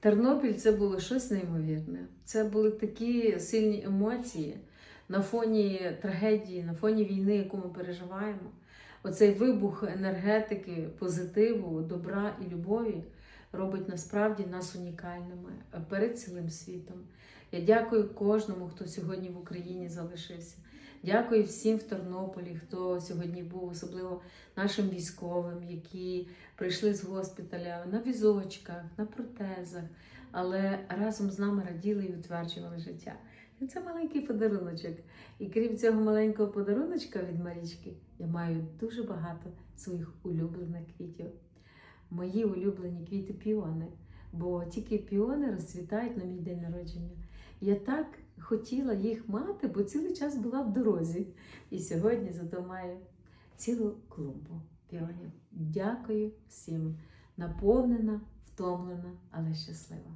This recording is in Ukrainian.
Тернопіль це було щось неймовірне. Це були такі сильні емоції на фоні трагедії, на фоні війни, яку ми переживаємо. Оцей вибух енергетики, позитиву, добра і любові робить насправді нас унікальними перед цілим світом. Я дякую кожному, хто сьогодні в Україні залишився. Дякую всім в Тернополі, хто сьогодні був, особливо нашим військовим, які прийшли з госпіталя на візочках, на протезах, але разом з нами раділи і утверджували життя. І це маленький подаруночок. І крім цього маленького подаруночка від Марічки, я маю дуже багато своїх улюблених квітів. Мої улюблені квіти піони, бо тільки піони розцвітають на мій день народження. Я так хотіла їх мати, бо цілий час була в дорозі. І сьогодні зато маю цілу клумбу піонів. Дякую всім. Наповнена, втомлена, але щаслива.